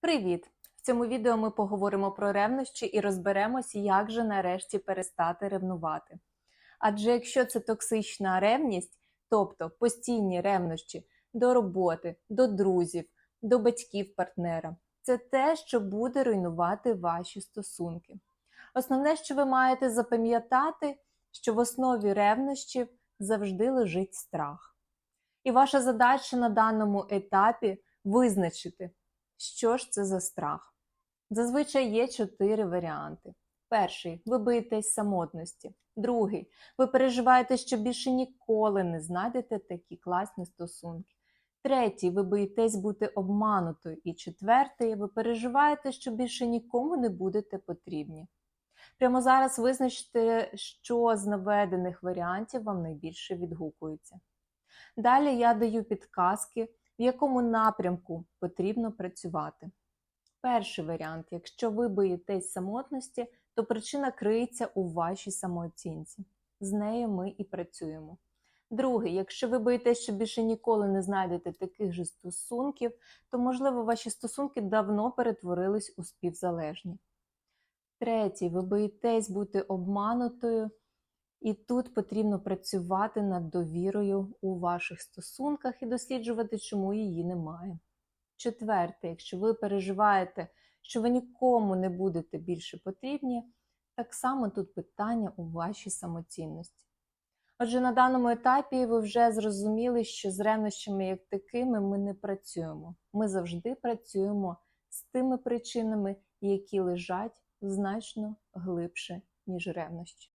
Привіт! В цьому відео ми поговоримо про ревнощі і розберемося, як же нарешті перестати ревнувати. Адже якщо це токсична ревність, тобто постійні ревнощі до роботи, до друзів, до батьків партнера, це те, що буде руйнувати ваші стосунки. Основне, що ви маєте запам'ятати, що в основі ревнощів завжди лежить страх. І ваша задача на даному етапі визначити, що ж це за страх? Зазвичай є чотири варіанти. Перший ви боїтесь самотності. Другий ви переживаєте, що більше ніколи не знайдете такі класні стосунки. Третій ви боїтесь бути обманутою. І четвертий ви переживаєте, що більше нікому не будете потрібні. Прямо зараз визначте, що з наведених варіантів вам найбільше відгукується. Далі я даю підказки, в якому напрямку потрібно працювати. Перший варіант: якщо ви боїтесь самотності, то причина криється у вашій самооцінці. З нею ми і працюємо. Другий, якщо ви боїтесь, що більше ніколи не знайдете таких же стосунків, то, можливо, ваші стосунки давно перетворились у співзалежні. Третій, ви боїтесь бути обманутою, і тут потрібно працювати над довірою у ваших стосунках і досліджувати, чому її немає. Четверте, якщо ви переживаєте, що ви нікому не будете більше потрібні, так само тут питання у вашій самоцінності. Отже, на даному етапі ви вже зрозуміли, що з ревнощами як такими ми не працюємо. Ми завжди працюємо з тими причинами, які лежать значно глибше, ніж ревнощі.